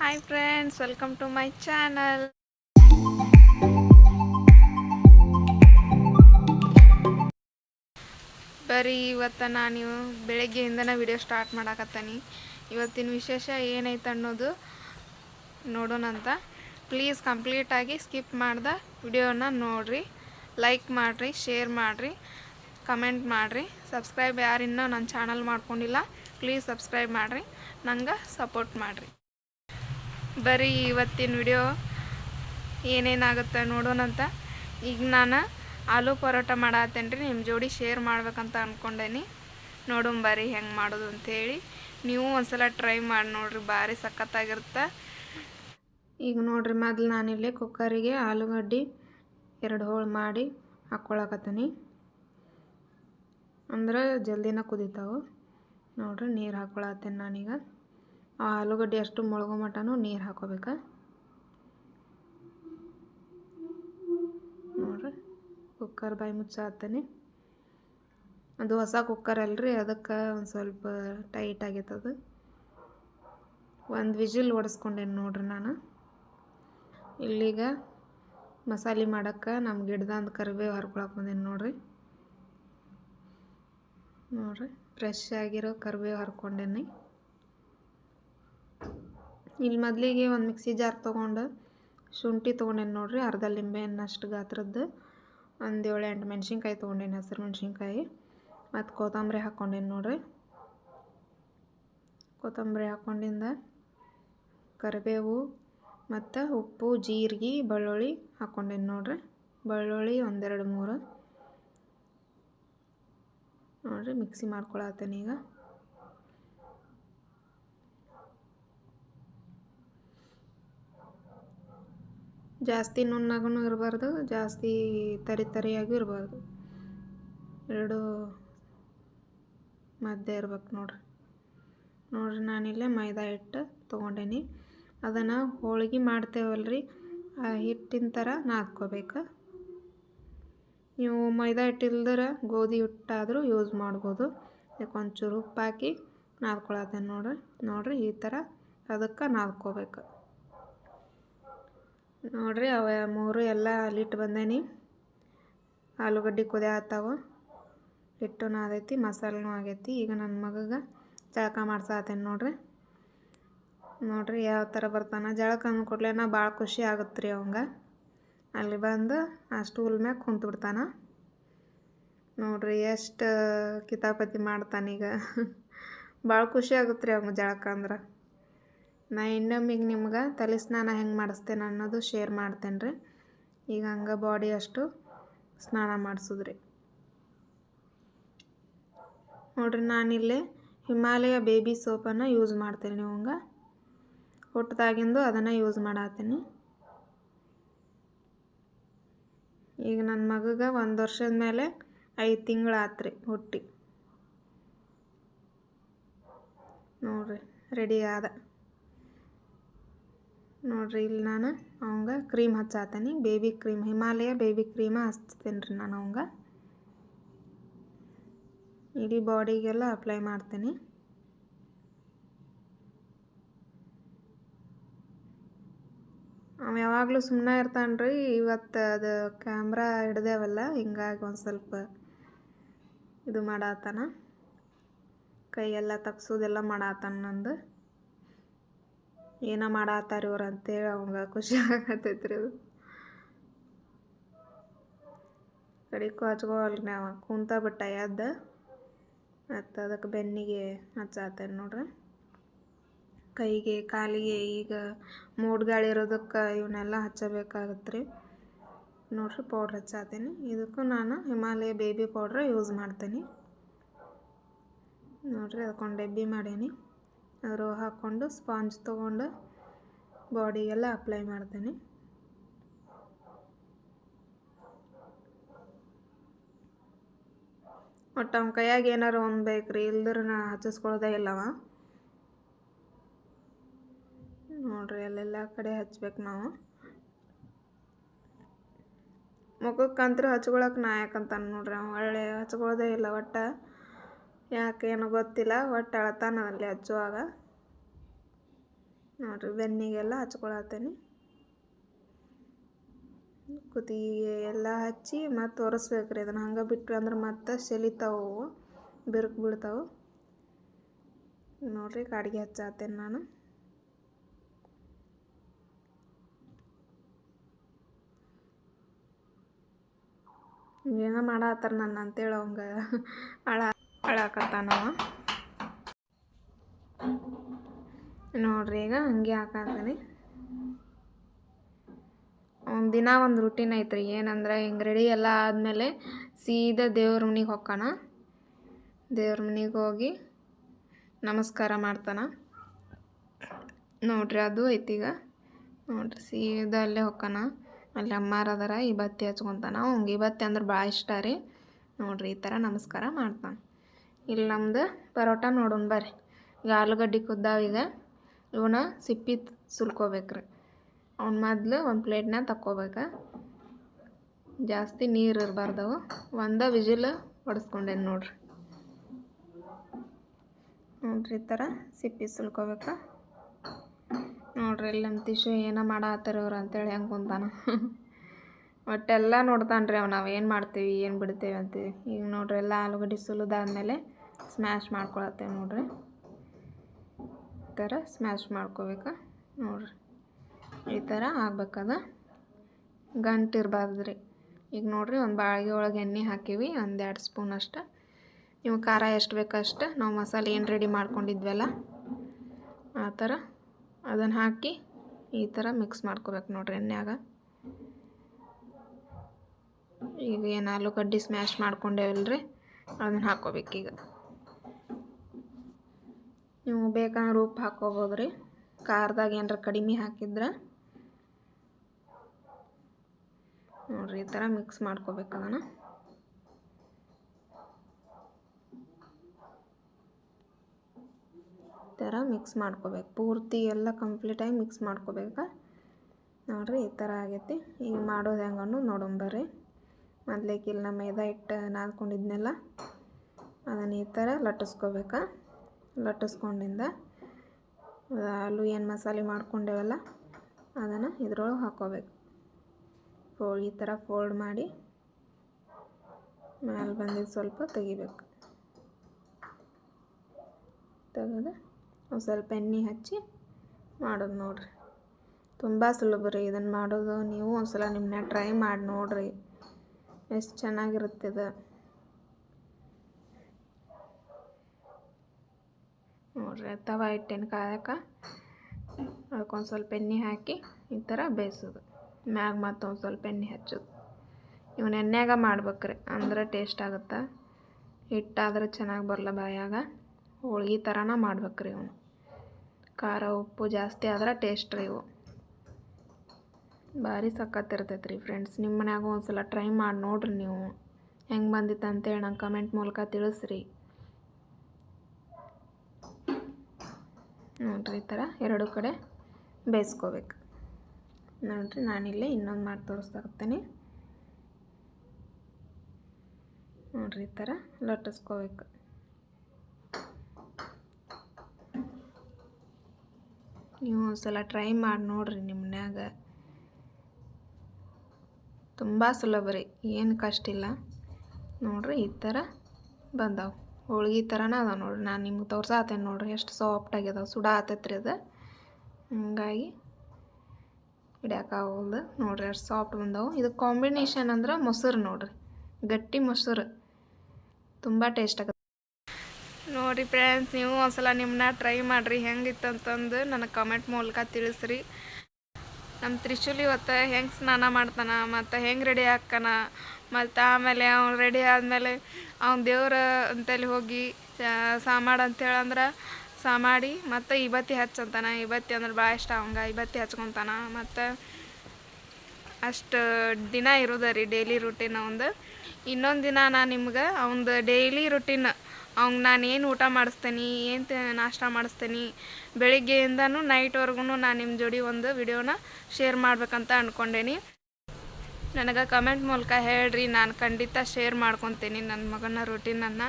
Hi friends welcome to my channel ಬರೀ ಇವತ್ತು ನಾನು ಬೆಳಗ್ಗೆಯಿಂದನೇ ವಿಡಿಯೋ ಸ್ಟಾರ್ಟ್ ಮಾಡಾಕತ್ತೀನಿ. ಇವತ್ತಿನ ವಿಶೇಷ ಏನೈತೆ ಅನ್ನೋದು ನೋಡೋಣ ಅಂತ. ಪ್ಲೀಸ್ ಕಂಪ್ಲೀಟಾಗಿ ಸ್ಕಿಪ್ ಮಾಡ್ದೆ ವಿಡಿಯೋನ ನೋಡಿರಿ. ಲೈಕ್ ಮಾಡಿರಿ ಶೇರ್ ಮಾಡಿರಿ ಕಮೆಂಟ್ ಮಾಡಿರಿ. ಸಬ್ಸ್ಕ್ರೈಬ್ ಯಾರಿನ್ನೂ ನನ್ನ ಚಾನಲ್ ಮಾಡ್ಕೊಂಡಿಲ್ಲ ಪ್ಲೀಸ್ ಸಬ್ಸ್ಕ್ರೈಬ್ ಮಾಡಿರಿ. ನಂಗೆ ಸಪೋರ್ಟ್ ಮಾಡಿರಿ. ಬರೀ ಇವತ್ತಿನ ವಿಡಿಯೋ ಏನೇನಾಗುತ್ತೆ ನೋಡೋಣಂತ ಈಗ ನಾನು ಆಲೂ ಪರೋಟ ಮಾಡತ್ತೇನ್ರಿ ನಿಮ್ಮ ಜೋಡಿ ಶೇರ್ ಮಾಡ್ಬೇಕಂತ ಅಂದ್ಕೊಂಡೇನಿ ನೋಡೋಣ ಬರ್ರಿ ಹೆಂಗೆ ಮಾಡೋದು ಅಂಥೇಳಿ ನೀವು ಒಂದ್ಸಲ ಟ್ರೈ ಮಾಡಿ ನೋಡ್ರಿ, ಭಾರಿ ಸಖತ್ತಾಗಿರುತ್ತೆ. ಈಗ ನೋಡ್ರಿ ಮೊದಲು ನಾನಿಲ್ಲೇ ಕುಕ್ಕರಿಗೆ ಆಲೂಗಡ್ಡೆ ಎರಡು ಹೋಳು ಮಾಡಿ ಹಾಕ್ಕೊಳಕತ್ತೀನಿ ಅಂದ್ರೆ ಜಲ್ದಿನ ಕುದಿತಾವೆ. ನೋಡ್ರಿ ನೀರು ಹಾಕ್ಕೊಳತ್ತೇನೆ ನಾನೀಗ. ಆ ಆಲೂಗಡ್ಡೆ ಅಷ್ಟು ಮುಳುಗೋ ಮಟನೂ ನೀರು ಹಾಕೋಬೇಕು. ನೋಡ್ರಿ ಕುಕ್ಕರ್ ಬಾಯಿ ಮುಚ್ಚಾತೀನಿ ಅದು ಹೊಸ ಕುಕ್ಕರ್ ಅಲ್ರಿ, ಅದಕ್ಕೆ ಒಂದು ಸ್ವಲ್ಪ ಟೈಟ್ ಆಗೈತದು. ಒಂದು ವಿಜಿಲ್ ಓಡಿಸ್ಕೊಂಡೇನು ನೋಡ್ರಿ ನಾನು. ಇಲ್ಲಿಗ ಮಸಾಲೆ ಮಾಡೋಕ್ಕೆ ನಮ್ಮ ಗಿಡದಂದು ಕರಿಬೇವು ಹರ್ಕೊಳಕ್ಕೆ ಬಂದೇನು ನೋಡ್ರಿ. ನೋಡ್ರಿ ಫ್ರೆಶ್ ಆಗಿರೋ ಕರಿಬೇವು ಹರ್ಕೊಂಡೇನಿ. ಇಲ್ಲಿ ಮೊದಲಿಗೆ ಒಂದು ಮಿಕ್ಸಿ ಜಾರ್ ತೊಗೊಂಡು ಶುಂಠಿ ತೊಗೊಂಡೇನಿ ನೋಡಿರಿ, ಅರ್ಧ ಲಿಂಬೆ ಹಣ್ಣಷ್ಟು ಗಾತ್ರದ್ದು. ಒಂದು ಏಳು ಎಂಟು ಮೆಣಸಿನ್ಕಾಯಿ ತೊಗೊಂಡೇನಿ, ಹಸಿರು ಮೆಣಸಿನ್ಕಾಯಿ. ಮತ್ತು ಕೊತ್ತಂಬರಿ ಹಾಕ್ಕೊಂಡೇನಿ ನೋಡಿರಿ. ಕೊತ್ತಂಬರಿ ಹಾಕ್ಕೊಂಡಿಂದ ಕರಿಬೇವು ಮತ್ತು ಉಪ್ಪು, ಜೀರಿಗೆ, ಬೆಳ್ಳುಳ್ಳಿ ಹಾಕ್ಕೊಂಡೇನಿ ನೋಡಿರಿ. ಬೆಳ್ಳುಳ್ಳಿ ಒಂದೆರಡು ಮೂರು. ನೋಡಿರಿ, ಮಿಕ್ಸಿ ಮಾಡ್ಕೊಳತ್ತೇನೆ ಈಗ ಜಾಸ್ತಿ ನುಣ್ಣಗೂ ಇರಬಾರ್ದು, ಜಾಸ್ತಿ ತರಿ ತರಿಯಾಗೂ ಇರಬಾರ್ದು. ಎರಡು ಮಧ್ಯೆ ಇರ್ಬೇಕು ನೋಡ್ರಿ. ನೋಡ್ರಿ, ನಾನಿಲ್ಲೇ ಮೈದಾ ಹಿಟ್ಟು ತೊಗೊಂಡೇನಿ. ಅದನ್ನು ಹೋಳಿಗೆ ಮಾಡ್ತೇವಲ್ರಿ. ಆ ಹಿಟ್ಟಿನ ಥರ ನಾದ್ಕೋಬೇಕು. ನೀವು ಮೈದಾ ಹಿಟ್ಟಿಲ್ದ್ರೆ ಗೋಧಿ ಹಿಟ್ಟಾದರೂ ಯೂಸ್ ಮಾಡ್ಬೋದು. ಯಾಕೊಂಚೂರು ಉಪ್ಪು ಹಾಕಿ ನಾದ್ಕೊಳತ್ತೇನೆ ನೋಡ್ರಿ. ನೋಡ್ರಿ, ಈ ಥರ ಅದಕ್ಕೆ ನಾದ್ಕೋಬೇಕು. ನೋಡ್ರಿ ಅವ ಮೂರು ಎಲ್ಲ ಅಲ್ಲಿಟ್ಟು ಬಂದೇನಿ. ಆಲೂಗಡ್ಡೆ ಕುದಿಯತ್ತಾವ ಹಿಟ್ಟು ಆಗೈತಿ ಮಸಾಲೆನೂ ಆಗೈತಿ. ಈಗ ನನ್ನ ಮಗಗೆ ಜಳಕ ಮಾಡ್ಸಾತೇನೆ ನೋಡ್ರಿ. ನೋಡ್ರಿ ಯಾವ ಥರ ಬರ್ತಾನೆ. ಜಳಕ ಅಂದ್ಕೊಡ್ಲೆ ನಾ ಭಾಳ ಖುಷಿ ಆಗುತ್ತೆ ರೀ ಅವಂಗೆ. ಅಲ್ಲಿ ಬಂದು ಆ ಸ್ಟೂಲ್ ಮ್ಯಾಗ ಕುಂತ್ಬಿಡ್ತಾನೆ. ನೋಡ್ರಿ ಎಷ್ಟು ಕಿತಾಪತಿ ಮಾಡ್ತಾನೀಗ ಭಾಳ ಖುಷಿ ಆಗುತ್ತೆ ರೀ ಅವಂಗೆ ಜಳಕ ಅಂದ್ರೆ. ನಾ ಇನ್ನೊಮ್ಮಿಗೆ ನಿಮ್ಗೆ ತಲೆ ಸ್ನಾನ ಹೆಂಗೆ ಮಾಡಿಸ್ತೇನೆ ಅನ್ನೋದು ಶೇರ್ ಮಾಡ್ತೇನೆ ರೀ. ಈಗ ಹಂಗೆ ಬಾಡಿ ಅಷ್ಟು ಸ್ನಾನ ಮಾಡಿಸಿದ್ರಿ. ನೋಡ್ರಿ ನಾನಿಲ್ಲಿ ಹಿಮಾಲಯ ಬೇಬಿ ಸೋಪನ್ನು ಯೂಸ್ ಮಾಡ್ತೇನೆ ಹಂಗೆ ಹುಟ್ಟದಾಗಿಂದು ಅದನ್ನು ಯೂಸ್ ಮಾಡತ್ತೀನಿ ಈಗ ನನ್ನ ಮಗಗೆ ಒಂದು ವರ್ಷದ ಮೇಲೆ ಐದು ತಿಂಗಳು ಆತ್ರಿ ಹುಟ್ಟಿ. ನೋಡ್ರಿ ರೆಡಿ ಆದ. ನೋಡ್ರಿ ಇಲ್ಲಿ ನಾನು ಅವಂಗೆ cream ಹಚ್ಚಾತೀನಿ. Baby cream Himalaya baby cream ಹಚ್ತೀನಿ ರೀ ನಾನು ಅವಂಗೆ. ಇಡೀ ಬಾಡಿಗೆಲ್ಲ ಅಪ್ಲೈ ಮಾಡ್ತೀನಿ. ಅವ ಯಾವಾಗಲೂ ಸುಮ್ಮನೆ ಇರ್ತಾನೆ ರೀ ಇವತ್ತು ಅದು ಕ್ಯಾಮ್ರಾ ಹಿಡ್ದೇವಲ್ಲ, ಹಿಂಗಾಗಿ ಒಂದು ಸ್ವಲ್ಪ ಇದು ಮಾಡತ್ತಾನ ಕೈಯೆಲ್ಲ ತಗ್ಸೋದೆಲ್ಲ ಮಾಡತ್ತಾನ ನಂದು. ಏನೋ ಮಾಡತ್ತಾರ ಇವ್ರು ಅಂತೇಳಿ ಅವಂಗೆ ಖುಷಿ ಆಗತ್ತೈತ್ರಿ ಅದು. ಕಡಿಕು ಅಲ್ಲಿ ನಾವು ಕುಂತ ಬಿಟ್ಟ ಎದ್ದ, ಮತ್ತು ಅದಕ್ಕೆ ಬೆನ್ನಿಗೆ ಹಚ್ಚಾತೇನೆ ನೋಡ್ರಿ. ಕೈಗೆ, ಕಾಲಿಗೆ ಈಗ ಮೂಡ್ ಗಾಳಿ ಇರೋದಕ್ಕೆ ಇವನ್ನೆಲ್ಲ ಹಚ್ಚಬೇಕಾಗತ್ತೆ ರೀ ನೋಡ್ರಿ ಪೌಡ್ರ್ ಹಚ್ಚಾತೀನಿ. ಇದಕ್ಕೂ ನಾನು ಹಿಮಾಲಯ ಬೇಬಿ ಪೌಡ್ರ್ ಯೂಸ್ ಮಾಡ್ತೀನಿ. ನೋಡ್ರಿ ಅದಕ್ಕೊಂದು ಡಬ್ಬಿ ಮಾಡೀನಿ. ಅದ್ರ ಹಾಕ್ಕೊಂಡು ಸ್ಪಾಂಜ್ ತೊಗೊಂಡು ಬಾಡಿಗೆಲ್ಲ ಅಪ್ಲೈ ಮಾಡ್ತೀನಿ. ಒಟ್ಟು ಅವ್ನ ಕೈಯಾಗ ಏನಾರು ಒಂದು ಬೇಕು ರೀ ಇಲ್ದ್ರೆ ನಾ ಹಚ್ಚಿಸ್ಕೊಳ್ಳೋದೇ ಇಲ್ಲವ. ನೋಡ್ರಿ ಅಲ್ಲೆಲ್ಲ ಕಡೆ ಹಚ್ಬೇಕು ನಾವು. ಮುಖಕ್ಕಂತೂ ಹಚ್ಕೊಳಕ್ಕೆ ನಾ ಯಾಕಂತಾನೆ ನೋಡ್ರಿ ಅವ ಒಳ್ಳೆ ಹಚ್ಕೊಳ್ಳೋದೇ ಇಲ್ಲ ಒಟ್ಟು. ಯಾಕೆ ಏನೋ ಗೊತ್ತಿಲ್ಲ ಒಟ್ಟು ಅಳ್ತಾನ ಅಲ್ಲಿ ಹಚ್ಚುವಾಗ ನೋಡಿರಿ, ಬೆನ್ನಿಗೆಲ್ಲ ಹಚ್ಕೊಳತ್ತೇನೆ ಕುತ್ತಿಗೆ ಎಲ್ಲ ಹಚ್ಚಿ ಮತ್ತು ಒರೆಸ್ಬೇಕ್ರಿ ಅದನ್ನು ಹಂಗೆ ಬಿಟ್ವಿ ಅಂದ್ರೆ ಮತ್ತೆ ಸೆಲಿತಾವು ಬಿರುಕು ಬಿಡ್ತಾವೆ. ನೋಡಿರಿ, ಕಾಡಿಗೆ ಹಚ್ಚಾತೇನೆ ನಾನು. ಏನೋ ಮಾಡತ್ತಾರ ನನ್ನ ಅಂತೇಳಿ ಅವಂಗ ಅಳ ಅಳಾಕತ್ತಾನವ ನೋಡ್ರಿ, ಈಗ ಹಂಗೆ ಹಾಕಾತೀನಿ ಒಂದು ದಿನ ಒಂದು ರುಟೀನ್ ಐತ್ರಿ, ಏನಂದ್ರೆ ಹಿಂಗೆ ರೆಡಿ ಎಲ್ಲ ಆದಮೇಲೆ ಸೀದಾ ದೇವ್ರ ಮನೆಗೆ ಹೊಕ್ಕಾನ. ದೇವ್ರ ಮನೆಗೆ ಹೋಗಿ ನಮಸ್ಕಾರ ಮಾಡ್ತಾನ. ನೋಡ್ರಿ, ಅದು ಐತೀಗ ನೋಡ್ರಿ, ಸೀದಾ ಅಲ್ಲೇ ಹೊಕ್ಕಾನ. ಅಲ್ಲಿ ಅಮ್ಮಾರ ಅದಾರ, ಈ ಬತ್ತಿ ಹಚ್ಕೊತಾನ. ಅವ್ಗೆ ಈ ಅಂದ್ರೆ ಭಾಳ ಇಷ್ಟ ರೀ. ನೋಡ್ರಿ, ಈ ಥರ ನಮಸ್ಕಾರ ಮಾಡ್ತಾನೆ. ಇಲ್ಲಿ ನಮ್ದು ಪರೋಟ ನೋಡೋಣ ಬರ್ರಿ. ಈಗ ಆಲೂಗಡ್ಡೆ ಕುದ್ದಾವ ಈಗ. ಇವನ್ನ ಸಿಪ್ಪಿ ಸುಲ್ಕೋಬೇಕ್ರಿ ಅವ್ನ ಮೊದಲು ಒಂದು ಪ್ಲೇಟ್ನಾಗ ತಕ್ಕೋಬೇಕು. ಜಾಸ್ತಿ ನೀರು ಇರಬಾರ್ದವು. ಒಂದ ವಿಜಿಲ್ ಹೊಡೆಸ್ಕೊಂಡೇನಿ ನೋಡ್ರಿ. ನೋಡ್ರಿ ಈ ಥರ ಸಿಪ್ಪಿ ಸುಲ್ಕೋಬೇಕು. ನೋಡ್ರಿ ಇಲ್ಲಿ ನಮ್ಮ ತಿಶು ಏನೋ ಮಾಡತ್ತಾರ ಇವ್ರು ಅಂತೇಳಿ ಹೆಂಗೆ ಕುಂತಾನ. ಒಟ್ಟೆಲ್ಲ ನೋಡ್ತಾನೆ ರೀ ಅವ ನಾವು ಏನು ಮಾಡ್ತೀವಿ, ಏನು ಬಿಡ್ತೀವಿ ಅಂತೀವಿ. ಈಗ ನೋಡ್ರಿ ಎಲ್ಲ ಆಲೂಗಡ್ಡೆ ಸುಲಿದಾದ್ಮೇಲೆ ಸ್ಮ್ಯಾಶ್ ಮಾಡ್ಕೊಳತ್ತೆ ನೋಡ್ರಿ. ಈ ಥರ ಸ್ಮ್ಯಾಶ್ ಮಾಡ್ಕೋಬೇಕು? ನೋಡ್ರಿ. ಈ ಥರ ಆಗ್ಬೇಕದ ಗಂಟು ಇರಬಾರ್ದು ರೀ ಈಗ ನೋಡ್ರಿ ಒಂದು ಬಾಳಿಗೆ ಒಳಗೆ ಎಣ್ಣೆ ಹಾಕೀವಿ, ಒಂದು ಎರಡು ಸ್ಪೂನ್ ಅಷ್ಟು. ನೀವು ಖಾರ ಎಷ್ಟು ಬೇಕಷ್ಟು ನಾವು ಮಸಾಲೆ ಏನು ರೆಡಿ ಮಾಡ್ಕೊಂಡಿದ್ವಲ್ಲ, ಆ ಥರ ಅದನ್ನು ಹಾಕಿ ಈ ಥರ ಮಿಕ್ಸ್ ಮಾಡ್ಕೋಬೇಕು ನೋಡ್ರಿ ಎಣ್ಣೆಯಾಗ. ಈಗ ಏನು ಆಲೂಗಡ್ಡೆ ಸ್ಮ್ಯಾಶ್ ಮಾಡ್ಕೊಂಡೇವಲ್ರಿ ಅದನ್ನು ಹಾಕ್ಕೋಬೇಕೀಗ ನೀವು ಬೇಕಂದ್ರೆ ಉಪ್ಪು ಹಾಕ್ಕೋಬೋದು ರೀ ಖಾರದಾಗ ಏನಾರ ಕಡಿಮೆ ಹಾಕಿದ್ರೆ ನೋಡ್ರಿ, ಈ ಥರ ಮಿಕ್ಸ್ ಮಾಡ್ಕೋಬೇಕು ಅದನ್ನು. ಈ ಥರ ಮಿಕ್ಸ್ ಮಾಡ್ಕೋಬೇಕು. ಪೂರ್ತಿ ಎಲ್ಲ ಕಂಪ್ಲೀಟಾಗಿ ಮಿಕ್ಸ್ ಮಾಡ್ಕೋಬೇಕು. ನೋಡ್ರಿ, ಈ ಥರ ಆಗೈತಿ. ಈಗ ಮಾಡೋದು ಹೆಂಗೆ ಅನ್ನೋದು ನೋಡೋಣ ಬರ್ರಿ. ಮೊದ್ಲೇಕಿಲ್ಲ ಮೈದಾ ಹಿಟ್ಟು ನಾದ್ಕೊಂಡಿದ್ನೆಲ್ಲ, ಅದನ್ನು ಈ ಥರ ಲಟ್ಟಿಸ್ಕೋಬೇಕು. ಲಟ್ಟಿಸ್ಕೊಂಡಿಂದ ಆಲೂ ಏನು ಮಸಾಲೆ ಮಾಡ್ಕೊಂಡೇವಲ್ಲ, ಅದನ್ನು ಇದ್ರೊಳಗೆ ಹಾಕೋಬೇಕು. ಫೋ ಈ ಥರ ಫೋಲ್ಡ್ ಮಾಡಿ ಮೇಲೆ ಬಂದಿದ್ದು ಸ್ವಲ್ಪ ತೆಗಿಬೇಕು. ತೆಗೆದು ಒಂದು ಸ್ವಲ್ಪ ಎಣ್ಣೆ ಹಚ್ಚಿ ಮಾಡೋದು ನೋಡ್ರಿ. ತುಂಬ ಸುಲಭ ರೀ ಇದನ್ನು ಮಾಡೋದು. ನೀವು ಒಂದ್ಸಲ ನಿಮ್ಮನ್ನ ಟ್ರೈ ಮಾಡಿ ನೋಡಿರಿ. ಎಷ್ಟು ಚೆನ್ನಾಗಿರುತ್ತೆ ನೋಡ್ರಿ ತವ ಇಟ್ಟೇನು ಕಾಯಕ್ಕೆ ಅದಕ್ಕೊಂದು ಸ್ವಲ್ಪ ಎಣ್ಣೆ ಹಾಕಿ ಈ ಥರ ಬೇಯಿಸೋದು. ಮ್ಯಾಗ ಮತ್ತೊಂದು ಸ್ವಲ್ಪ ಎಣ್ಣೆ ಹಚ್ಚೋದು. ಇವನ್ನ ಎಣ್ಣೆಯಾಗ ಮಾಡ್ಬೇಕ್ರಿ, ಅಂದ್ರೆ ಟೇಸ್ಟ್ ಆಗುತ್ತೆ. ಹಿಟ್ಟಾದ್ರೆ ಚೆನ್ನಾಗಿ ಬರಲ್ಲ ಬಾಯಾಗ. ಹೋಳ್ಗೆ ಥರನ ಮಾಡ್ಬೇಕ್ರಿ ಇವನು. ಖಾರ, ಉಪ್ಪು ಜಾಸ್ತಿ ಆದ್ರೆ ಟೇಸ್ಟ್ ರೀ ಇವು. ಭಾರಿ ಸಖತ್ತಿರ್ತೈತೆ ರೀ ಫ್ರೆಂಡ್ಸ್ ನಿಮ್ಮ ಮನ್ಯಾಗ ಒಂದ್ಸಲ ಟ್ರೈ ಮಾಡಿ ನೋಡ್ರಿ ನೀವು. ಹೆಂಗೆ ಬಂದಿತ್ತು ಅಂತೇಳಿ ನಂಗೆ ಕಮೆಂಟ್ ಮೂಲಕ ತಿಳಿಸ್ರಿ. ನೋಡ್ರಿ ಈ ಥರ ಎರಡು ಕಡೆ ಬೇಯಿಸ್ಕೋಬೇಕು. ನೋಡ್ರಿ ನಾನಿಲ್ಲೇ ಇನ್ನೊಂದು ಮಾಡಿ ತೋರಿಸ್ತಾ ಇರ್ತೀನಿ. ನೋಡ್ರಿ ಈ ಥರ ಲಟ್ಟಿಸ್ಕೋಬೇಕು. ನೀವು ಒಂದ್ಸಲ ಟ್ರೈ ಮಾಡಿ ನೋಡ್ರಿ ನಿಮ್ಮ ಮನ್ಯಾಗ. ತುಂಬ ಸುಲಭ ರೀ, ಏನು ಕಷ್ಟ ಇಲ್ಲ. ನೋಡ್ರಿ ಈ ಥರ ಬಂದಾವೆ. ಹೋಳ್ಗೆ ಥರನೇ ಅದ ನೋಡ್ರಿ. ನಾನು ನಿಮ್ಗೆ ತೋರ್ಸಾತೇನೆ ನೋಡಿರಿ. ಎಷ್ಟು ಸಾಫ್ಟ್ ಸುಡಾ ಸುಡ ಆತೈತ್ರಿ ಅದು. ಹಂಗಾಗಿ ಹಿಡ್ಯಾಕಾಗಲ್ದು ನೋಡಿರಿ ಎಷ್ಟು ಸಾಫ್ಟ್ ಬಂದವು. ಇದು ಕಾಂಬಿನೇಷನ್ ಅಂದ್ರೆ ಮೊಸರು ನೋಡಿರಿ. ಗಟ್ಟಿ ಮೊಸರು. ತುಂಬ ಟೇಸ್ಟ್ ಆಗುತ್ತೆ. ನೋಡಿರಿ ಫ್ರೆಂಡ್ಸ್ ನೀವು ಒಂದ್ಸಲ ನಿಮ್ಮನ್ನ ಟ್ರೈ ಮಾಡಿರಿ. ಹೆಂಗಿತ್ತಂತಂದು ನನಗೆ ಕಮೆಂಟ್ ಮೂಲಕ ತಿಳಿಸ್ರಿ. ನಮ್ಮ ತ್ರಿಶೂಲ್ ಇವತ್ತು ಹೆಂಗೆ ಸ್ನಾನ ಮಾಡ್ತಾನೆ, ಮತ್ತು ಹೆಂಗೆ ರೆಡಿ ಹಾಕ್ತಾನ ಮತ್ತು ಆಮೇಲೆ ಅವ್ನು ರೆಡಿ ಆದಮೇಲೆ ಅವ್ನ ದೇವ್ರ ಅಂತೇಳಿ ಹೋಗಿ ಸಾಮಾಡು ಅಂತೇಳಂದ್ರೆ ಸಾಮಾಡಿ, ಮತ್ತು ಇಬತ್ತಿ ಹಚ್ಚಂತಾನ. ಇಬತ್ತಿ ಅಂದ್ರೆ ಭಾಳ ಇಷ್ಟ ಅವಂಗೆ. ಇಬತ್ತಿ ಹಚ್ಕೊತಾನ. ಮತ್ತು ಅಷ್ಟು ದಿನ ಇರೋದ ರೀ ಡೈಲಿ ರುಟೀನ್ ಅವಂದು. ಇನ್ನೊಂದು ದಿನ ನಾನು ನಿಮ್ಗೆ ಅವಂದು ಡೈಲಿ ರುಟೀನ್ ಅವ್ಗೆ ನಾನು ಏನು ಊಟ ಮಾಡಿಸ್ತೇನೆ, ಏನು ನಾಷ್ಟ ಮಾಡಿಸ್ತೇನೆ, ಬೆಳಿಗ್ಗೆಯಿಂದನೂ ನೈಟ್ವರೆಗೂ ನಾನು ನಿಮ್ಮ ಜೋಡಿ ಒಂದು ವಿಡಿಯೋನ ಶೇರ್ ಮಾಡ್ಬೇಕಂತ ಅಂದ್ಕೊಂಡೇನಿ ನನಗೆ ಕಮೆಂಟ್ ಮೂಲಕ ಹೇಳ್ರಿ, ನಾನು ಖಂಡಿತ ಶೇರ್ ಮಾಡ್ಕೊತೀನಿ ನನ್ನ ಮಗನ ರುಟೀನನ್ನು